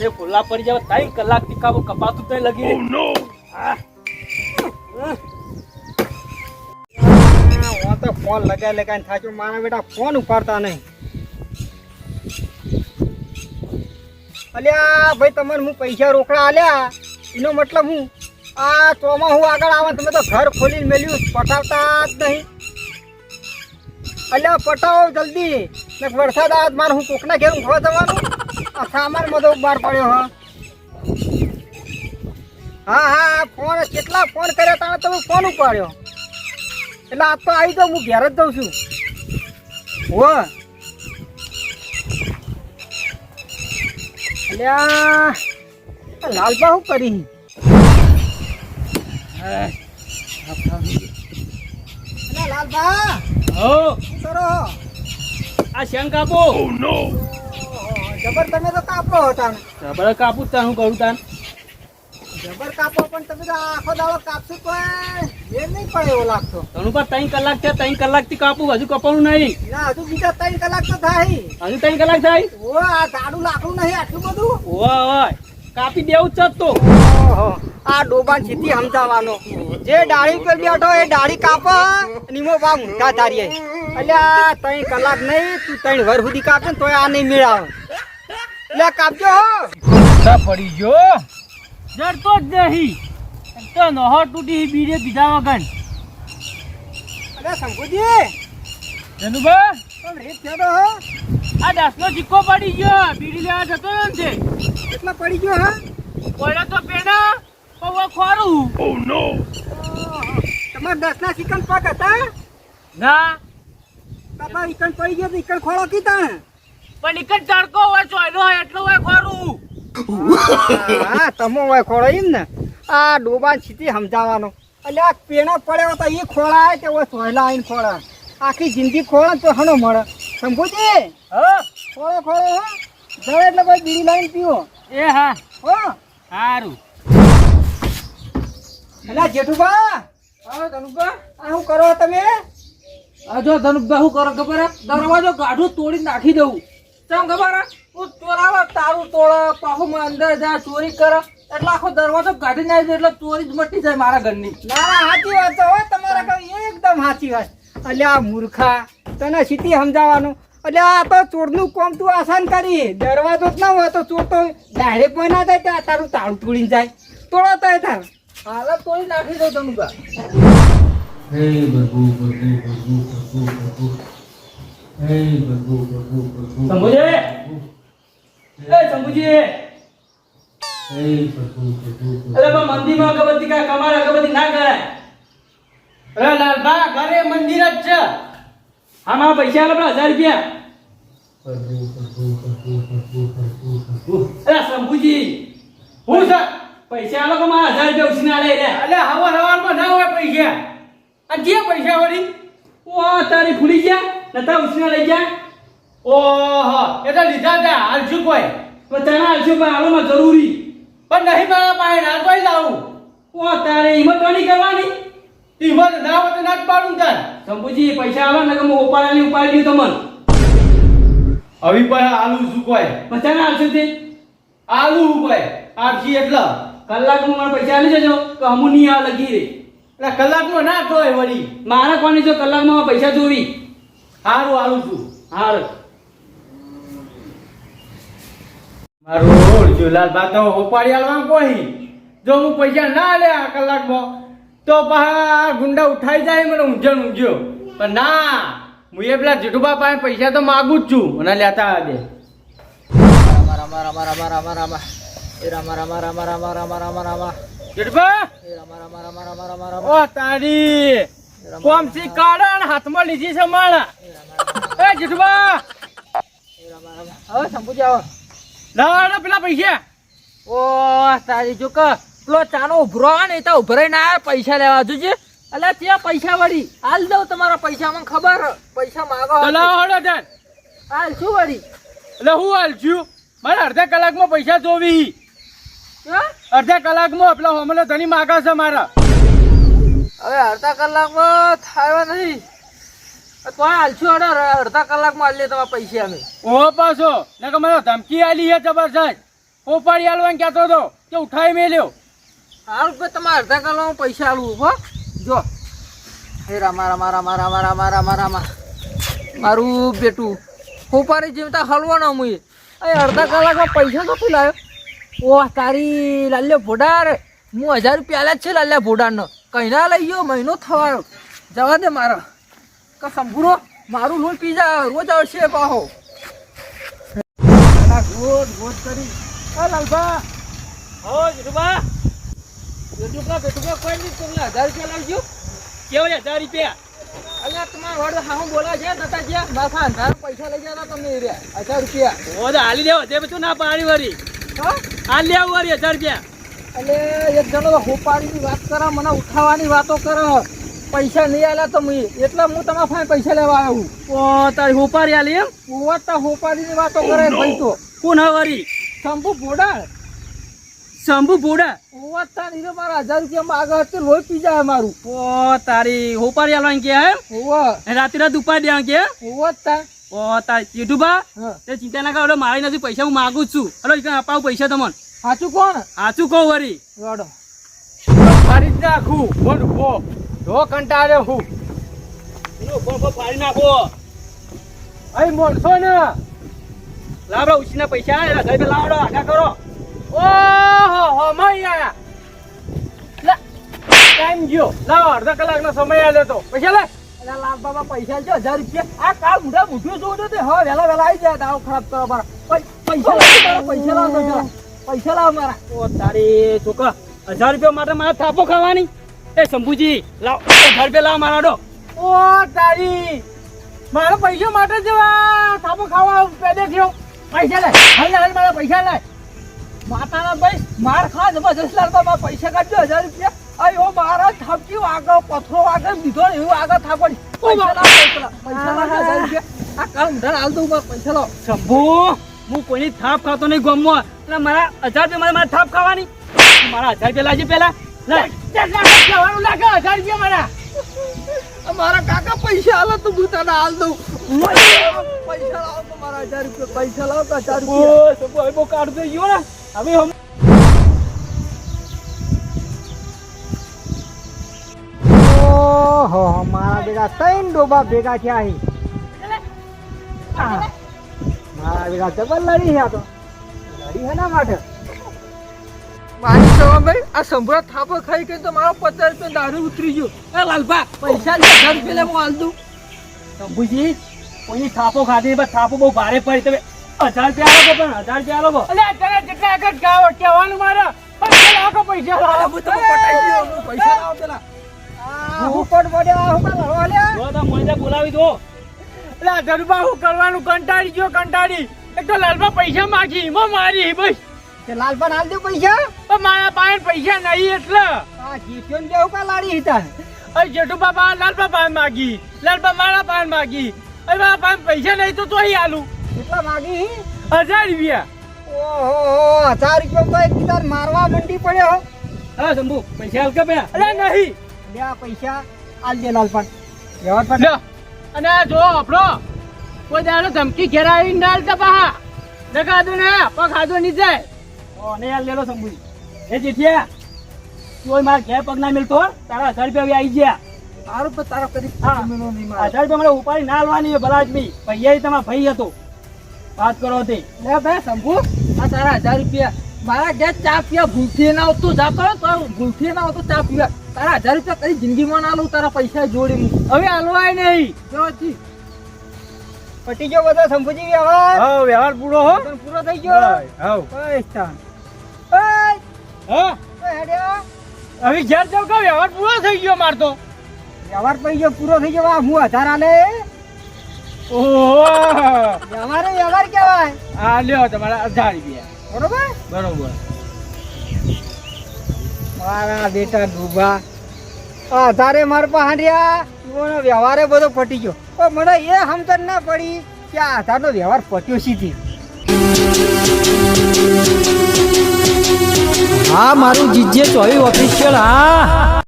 તે ફૂલા પડી જાવ ત્રણ કલાક કાબુ કપાતું તઈ લગી હા. હું. તો ફોન લગાઈ લગાઈને થાક્યો મારા બેટા ફોન ઉપાડતા નહીં. અલ્યા ભાઈ તમને હું પૈસા રોકડા આલ્યા? એનો મતલબ હું? આ ચોમાં હું આગળ આવે તમે તો ઘર ખોલીને મેલ્યું પટાવતા જ નહીં. અલ્યા પટાવો જલ્દી. ને વરસાદ આવે મારે હું કોકના ઘેર ઉઠવા જવાનું? આ સામાન બધો બહાર પડ્યો હા. હા હા ફોન કેટલા ફોન કર્યા તાણે તમે ફોન ઉપાડ્યો. એટલે આ તો આવી જાઉં હું ઘેર જ જઉં છું. હો. અલ્યા લાલબા શું કરી? લાલબા. હો. કરો? આ શેંગ કાપો. નો જબર તમે તો કાપો હતા જબર કાપું તાર હું કરું તાન જબર કાપો પણ તમે તો આખો દાડો કાપશો તો એ નહીં પડે એવો લાગતો. તણું પર ત્રણ કલાક છે ત્રણ કલાકથી કાપું હજુ કપાણું નહીં. ના હજુ બીજા ત્રણ કલાક તો થાય. હજુ ત્રણ કલાક થાય? ઓ આ દાડું લાકડું નહીં આટલું બધું? ઓય ઓય કાપી દેવું જ છે તો. આ ડોબાન સીધી સમજાવવાનો. જે ડાળી પર બેઠો એ ડાળી કાપો નીમો બા મૂંઢા તારીએ અલ્યા ત્રણ કલાક નહીં તું ત્રણ વર સુધી કાપે ને તોય આ નહીં મેળાવે. એટલે કાપજો હો. પડી ગયો. જડતો જ નહીં. તો નહો તૂટી બીજે બીજા વગર. અરે શંકુજી. તમે રેત થયો હો. આ દાસનો સિક્કો પડી ગયો. બીડી લેવા જતો ને છે કેટલા પડી ગયો હા? કોઈને તો પેડા. પૌવા ખોરું. તમારા દસ ના ચિકન પાક હતા? ના. તાતા ઇકન પડી ગયો ઇકન ખોળો કીધા પણ એક જ તડકો હોય ચોયલો હોય એટલું હોય ખોરું. હા તમો હોય ખોળો એમ ને. આ ડોબા છીતી સમજાવવાનો. એટલે આ પેણો પડ્યો તો એ ખોળાય કે ઓય સોયલા આવીને ખોળા આખી જિંદગી ખોળા તો હણો મળે. શંભુજી? હા? ખોળો ખોળો હા. જવે એટલે ભાઈ બીડી લાઈન પીવો. એ હા. હો. સારું એટલે જેઠુભા? હા ધનુભા? આ શું કરો તમે? આ જો ધનુભા શું કરો ખબર દરવાજો ગાઢું તોડી નાખી દઉં. ચમ ખબર હે? તું ચોરાવા તારું તોડ પાછું માં અંદર જા ચોરી કર. એટલે આખો દરવાજો કાઢી નાખી દે એટલે ચોરી જ મટી જાય મારા ઘરની. ના સાચી વાત તો હોય તમારા કહું એકદમ સાચી વાત. એટલે આ મૂર્ખા તને સીધી સમજાવવાનું. એટલે આ તો ચોરનું કોમ તું આસાન કરી. દરવાજો જ ના હોય તો ચોર તો ડાયરેક્ટ પણ ના જાય ત્યાં તારું તાળું તોડી જાય. તોડો તો એ તાર. હાલ તોડી નાખી દઉં ધનુભા હે પ્રભુ પ્રભુ પ્રભુ હે પ્રભુ પ્રભુ પ્રભુ શંભુજી! એ શંભુજી અરે પણ મંદિરમાં અગરબત્તી કા કમાર અગરબત્તી ના કરાય. અરે લાલબા ઘરે મંદિર જ છે. આમાં પૈસા આલો પણ હજાર રૂપિયા. અરે શંભુજી હું છે પૈસા આલો મારા હજાર રૂપિયા ઉછીના લે રે. અલે હવા હવામાં ના હોય પૈસા. આ જે પૈસા વળી? ઓ તારી ભૂલી ગયા? નતા ઉછીના લઈ ગયા? ઓહો એ તો લીધા હતા હાલ શું કોઈ. તો તને આલશું પણ આલોમાં જરૂરી. પણ નહીં મારા પાસે ના કોઈ લાવું ઓ તારે હિંમત નહીં કરવાની? હિંમત ના હોય તો ના જ પાડું તાર શંભુજી પૈસા આલો ને હું ઉપાડાની ઉપાડી દઉં તમને. હવે પણ આલુ શું કોઈ. પણ તને આલશું તે? આલુ શું કોઈ. આપશી એટલે. કલાકમાં મારા પૈસા આલી જજો કે હમું નહીં આ લગી રે. એટલે કલાકમાં ના તોય વળી. મારા કોની જો કલાકમાં પૈસા જોવી? સારું આલુ છું. હાર. મારું જુલાલ બા તો ઉપાડી આલવા કોઈ? જો હું પૈસા ના લે આ કલાકમાં તો પા ગુંડા ઉઠાઈ જાય મને ઊંઝણ ઊંઝ્યો પણ ના હું એ પેલા જેઠુબા પાસે પૈસા તો માગું જ છું. મને લેતા દે. રામા રામા રામા રામા રામા એ રામા રામા રામા રામા રામા રામા રામા. જેઠુબા એ રામા રામા રામા રામા રામા રામા. ઓ તારી. કોમસી કારણ હાથમાં લીધી છે માણા. એ જેઠુબા. હવે શંભુજી આવો. ના ના પેલા પૈસા. ઓ તારી જો કે પેલો ચાનો ઉભરો ને તો ઉભરાઈ ના પૈસા લેવા જોજે. અલે ત્યાં પૈસા વળી. હાલ દઉં તમારા પૈસા મને ખબર. પૈસા માગો હડો તાર હાલ. શું વળી? એટલે હું હાલ છું. મારે અડધા કલાકમાં પૈસા જોવી? અડધા કલાકમાં પેલા હમણાં ધણી માગા છે મારા. હવે અડધા કલાકમાં થાય નહીં. તો હાલ છું અડે અડધા કલાકમાં હાલ લે તમારા પૈસા અમે. ઓ પાછો ને કે મને ધમકી આલી છે જબરજસ્ત પોપાડી હાલવાનું કહેતો હતો કે ઉઠાઈ મેલ્યો. હાલ ભાઈ તમારે અડધા કલાકમાં પૈસા આલું હો. જો. હે રામા રામા રામા રામા રામા રામા રામા. મારું બેટું. હોપારી જીવતા હલવાનો મુએ અહીં અડધા કલાકમાં પૈસા તો લાવ્યો ઓહ તારી લાલ્યો ભોડાર. હું હજાર રૂપિયા આલ્યા જ છે લાલ્યા ભોડારનો. કઈ લઈ ગયો મહિનો થવાનો જવા દે મારો. કે સંભૂરો મારું લોન જા રોજ આવશે પાહો. રોજ રોજ કરી. આ લાલભા. હો જીતુભા બેટુકા બેટુકા કોઈ નહીં તમને હજાર રૂપિયા લાવજો કેવો હજાર રૂપિયા? અલ્યા તમારા વાળો હા હું બોલા છે બાફા અંધાર પૈસા લઈ ગયા તમને રહ્યા. હજાર રૂપિયા. ઓ હાલી દેવો. તે બધું ના પાડી વરી હા? હાલી આવું વરી હજાર રૂપિયા. એટલે એક જણો હોપારીની વાત કરે મને ઉઠાવવાની વાતો કરે. પૈસા નહીં આલ્યા તો મેં એટલે હું તમારા પાસે પૈસા લેવા આવ્યું ઓ તારી હોપારી આલી એમ? ઓવરતા હોપારીની વાતો કરે ભાઈ તો. કોણ હવારી વરી શંભુ ભોડા શંભુ ભોડા ઓવરતા નહીં મારા હજાર રૂપિયા માગે તે લોહી પી જાય મારું. ઓ તારી હોપારી હાલવાનું કે એમ? ઓવર રાતે રાત ઉપાડી દેવા કે ઓવરતા ઓ તારી હા. તે ચિંતા ના કરો મારી નથી પૈસા હું માગું છું. હલો એક અપાવું પૈસા તમને. સાચું કોણ? સાચું કહું વરી. રોડો. ફાડી જ નાખું. બોલ ઊભો. ઢો કંટાળે હું. એનો ઊભો ફાડી નાખો. અહીં મોડશો ને. લાવડો ઉછીના પૈસા આયા. ઘરે લાવડો આગા કરો. ઓહો હો મૈયા લે ટાઈમ ગયો. લાવ અડધા કલાકનો સમય આલ્યો તો. પૈસા લે. અલા લાવ બાબા પૈસા છે હજાર રૂપિયા. આ કાળ મુઢા મુઠ્યું જોડે તે. હા વેલા વેલા આવી જાય. દાવ ખરાબ કરો મારા પૈસા લાવ પૈસા લાવ. પૈસા લાવ મારા. ઓ તારી છોકરા હજાર રૂપિયા માટે મારા થાપો ખાવાની? એ શંભુજી લાવ હજાર રૂપિયા લાવ મારા ડો. ઓ તારી મારા પૈસા માટે જવા થાપો ખાવા પેદે થયો. પૈસા લે હાલ હાલ મારા પૈસા લે. માતાના ભાઈ માર ખા જબરજસ્ત લાગતો મારા પૈસા કાઢજો હજાર રૂપિયા. અયો મારા થાપકી આગળ પથરો આગળ દીધો ને એવું આગળ થાપડી પૈસા લાવ પૈસા લાવ પૈસા લાવ હજાર રૂપિયા. આ કામ ધર હાલ દઉં પૈસા લાવ. શંભુ હું કોઈની થાપ ખાતો નહીં ગમવા. એટલે મારા હજાર રૂપિયા મારે મારે થાપ ખાવાની. મારા હજાર રૂપિયા લાવજે પેલા. હજાર રૂપિયા મારા મારા કાકા પૈસા હાલો તો હું તને હાલ દઉં. પૈસા લાવો તો મારા હજાર રૂપિયા પૈસા લાવો તો હજાર રૂપિયા. શંભુ હવે ગયો ને હવે હમ ઓહો મારા ભેગા ત્રણ ડોબા ભેગા થયા અહીં આ, જબર લડી છે તો. લડી છે ના માટે. મારી સવાભાઈ આ સંભળા થાપો ખાઈ ગઈ તો મારો પચાસ રૂપિયા દારૂ ઉતરી ગયો. એ લાલભા પૈસા લે હજાર રૂપિયા હું હાલ દઉં. શંભુજી કોઈની થાપો ખાધી પણ થાપો બહુ ભારે પડી. તમે હજાર રૂપિયા આલો પણ હજાર રૂપિયા આલો અત્યારે કેટલા આગળ ગાવ કહેવાનું મારે પૈસા લાવો પૈસા લાવો. હું પટાઈ ગયો હું પૈસા લાવો પેલા. હું પણ પડ્યો હું કાં લડવા લ્યા? જો તો મોંને બોલાવી દો. એટલે ધરબા હું કરવાનું કંટાળી ગયો કંટાળી. એક તો લાલબા પૈસા માગી મો મારી બસ. તે લાલબા હાલ દે પૈસા? પણ મારા પાસે પૈસા નહીં એટલે. આ જીત્યો ને દેવું કા લાડી હતા અરે જેઠુ બાબા લાલબા પાસે માગી લાલબા મારા પાસે માગી. અરે મારા પાસે પૈસા નહીં તો તોય આલું. કેટલા માગી? હજાર રૂપિયા. ઓહો હજાર રૂપિયા તો એક મારવા મંડી પડ્યો. હા શંભુ પૈસા હાલ કે અરે નહીં. લે પૈસા આલ દે લાલપાન વ્યવહાર પર અને જો આપણો કોઈ દાડો ધમકી ઘેરાવી આવીને ડાલ કા પાહા. નકા દો ને પગ ખાધો નહીં જાય ઓ ને યાર લેલો સંભુજી એ જીઠિયા કોઈ મારા ઘેર પગ ના મિલતો તારા હજાર રૂપિયા આવી ગયા. સારું પણ તારા કરી મારે. હજાર રૂપિયા મને ઉપાડી ના આલવાની ભલા આદમી ભૈયા તમારા ભાઈ હતો. વાત કરો તે. લે ભાઈ શંભુ આ તારા હજાર રૂપિયા. મારા ઘેર ચા પીવા ભૂલથી ના આવતું. જા કરો તો ભૂલથી ના આવતું ચા પીવા. તારા હજાર રૂપિયા કઈ જિંદગીમાં ના લઉં તારા પૈસા જોડી હવે હાલવાય નહીં. કેવાથી પટી ગયો બધો સંભુજી વ્યવહાર. હા વ્યવહાર પૂરો હો. પૂરો થઈ ગયો. હા બસ હા. હવે ઘેર જાવ કે વ્યવહાર પૂરો થઈ ગયો મારતો વ્યવહાર થઈ ગયો પૂરો થઈ ગયો આ હું હજાર આલે. ઓહો. વ્યવહાર વ્યવહાર કહેવાય. આ લ્યો તમારા હજાર રૂપિયા. બરોબર? બરોબર. મારા બેટા ડૂબા. આધારે માર પહાડ્યા એનો વ્યવહારે બધો પટી ગયો. પણ મને એ સમજણ ના પડી કે આ આધારનો વ્યવહાર પટ્યો સીધી હા, મારું જીજે ચોવી ઓફિશિયલ હા.